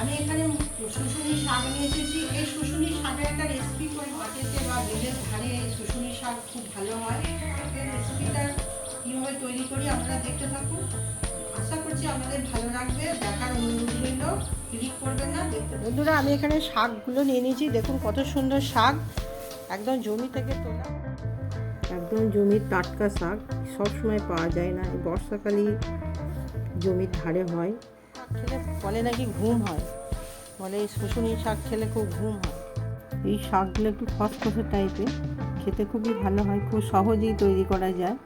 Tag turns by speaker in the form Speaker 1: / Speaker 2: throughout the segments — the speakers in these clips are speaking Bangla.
Speaker 1: আমি এখানে শুশুনি শাক নিয়ে এসেছি। এই শুশুনি শাকের একটা রেসিপি করে মাটিতে বা বেলের ধারে এই শুশুনি শাক খুব ভালো হয়। এই রেসিপিটা কীভাবে তৈরি করি আপনারা দেখতে থাকুন। আশা করছি আমাদের ভালো লাগবে। দেখার অনুরোধ রইল। ক্লিক করবেন না দেখতে বন্ধুরা আমি এখানে শাকগুলো নিয়ে নিয়েছি। দেখুন কত সুন্দর শাক। একদম জমি থেকে তোলা। একদম জমির টাটকা শাক। সবসময় পাওয়া যায় না। এই বর্ষাকালেই জমির ধারে হয়। খেলে বলে নাকি ঘুম হয়। বলে এই শুশুনি শাক খেলে খুব ঘুম হয়। এই শাকগুলো একটু খসখসে টাইপের খেতে খুবই ভালো হয় খুব সহজেই তৈরি করা যায়।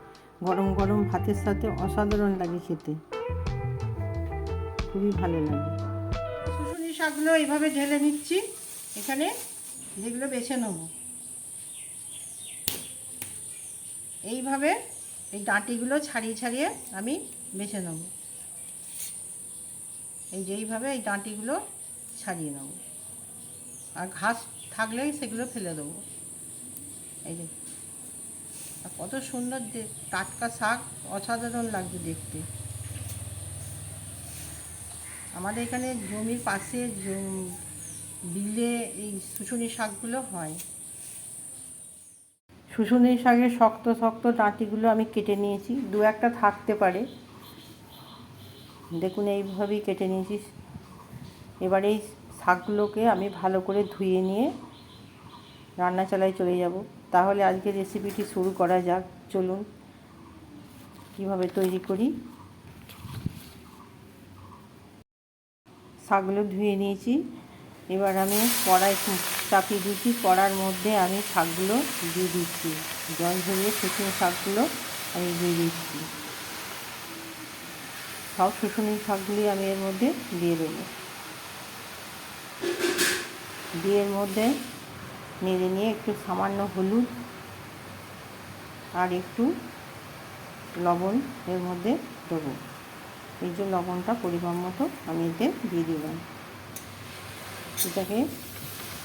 Speaker 1: গরম গরম ভাতের সাথে অসাধারণ লাগে খেতে। খুবই ভালো লাগে। শুশুনি শাকগুলো এইভাবে ঢেলে নিচ্ছি। এখানে যেগুলো বেছে নেব। এইভাবে এই ডাঁটিগুলো ছাড়িয়ে ছাড়িয়ে আমি বেছে নেব। এই যে এইভাবে এই ডাঁটিগুলো ছাড়িয়ে নেব। আর ঘাস থাকলেই সেগুলো ফেলে দেবো। এই যে কত সুন্দর টাটকা শাক অসাধারণ লাগছে দেখতে। আমাদের এখানে জমির পাশে বিলে এই শুশুনি শাকগুলো হয়। শুশুনি শাকের শক্ত শক্ত ডাঁটিগুলো আমি কেটে নিয়েছি। দু একটা থাকতে পারে। দেখুন, এইভাবেই কেটে নিয়েছি এবার এই শাকগুলোকে আমি ভালো করে ধুয়ে নিয়ে রান্না চালায় চলে যাব। তাহলে আজকে রেসিপিটি শুরু করা যাক। চলুন, কীভাবে তৈরি করি। শাকগুলো ধুয়ে নিয়েছি। এবার আমি কড়াই চাপিয়ে দিয়েছি। কড়ার মধ্যে আমি শাকগুলো দিয়ে দিচ্ছি। জল ঝরিয়ে শুকনো শাকগুলো আমি দিয়ে দিচ্ছি। সব শুকনো শাকগুলি আমি এর মধ্যে দিয়ে দেবো। দিয়ে এর মধ্যে নেড়ে নিয়ে একটু সামান্য হলুদ আর একটু লবণ এর মধ্যে দেবো। এই যে লবণটা পরিমাণ মতো আমি এতে দিয়ে দিলাম। এটাকে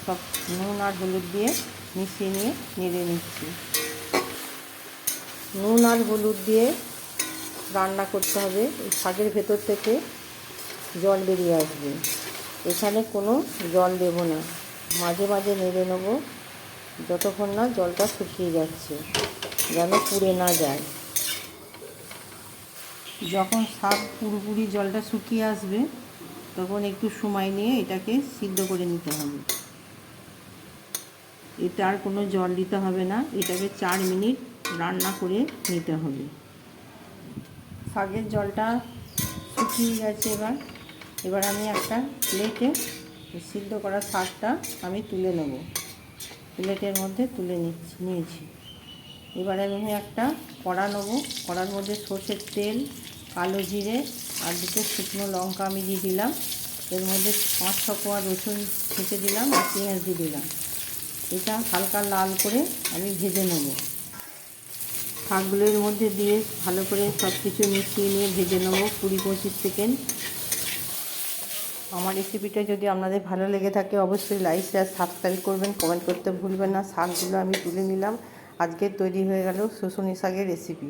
Speaker 1: সব নুন আর হলুদ দিয়ে মিশিয়ে নিয়ে নেড়ে নিচ্ছি। নুন আর হলুদ দিয়ে রান্না করতে হবে। এই শাকের ভেতর থেকে জল বেরিয়ে আসবে। এখানে কোনো জল দেব না। মাঝে মাঝে নেড়ে নেব। যতক্ষণ না জলটা শুকিয়ে যাচ্ছে, যেন পুড়ে না যায়। যখন শাক পুরোপুরি জলটা শুকিয়ে আসবে, তখন একটু সময় নিয়ে এটাকে সিদ্ধ করে নিতে হবে। এটা আর কোনো জল দিতে হবে না। এটাকে চার মিনিট রান্না করে নিতে হবে। শাকের জলটা শুকিয়ে গেছে এবার। এবার আমি একটা প্লেটে সিদ্ধ করা শাকটা আমি তুলে নেব। প্লেটের মধ্যে তুলে নিচ্ছি, নিয়েছি। এবারে আমি একটা কড়া নেব। কড়ার মধ্যে সর্ষের তেল, কালো জিরে আর দুটো শুকনো লঙ্কা আমি দিয়ে দিলাম। এর মধ্যে পাঁচ ছ কোয়া রসুন ছেঁচে দিলাম আর পেঁয়াজ দিয়ে দিলাম। এটা হালকা লাল করে আমি ভেজে নেব। শাকগুলোর মধ্যে দিয়ে ভালো করে সব কিছু মিশিয়ে নিয়ে ভেজে নেব কুড়ি পঁচিশ সেকেন্ড। আমার রেসিপিটা যদি আপনাদের ভালো লেগে থাকে, অবশ্যই লাইক শেয়ার সাবস্ক্রাইব করবেন। কমেন্ট করতে ভুলবেন না। শাকগুলো আমি তুলে নিলাম। আজকে তৈরি হয়ে গেল শুশুনি শাকের রেসিপি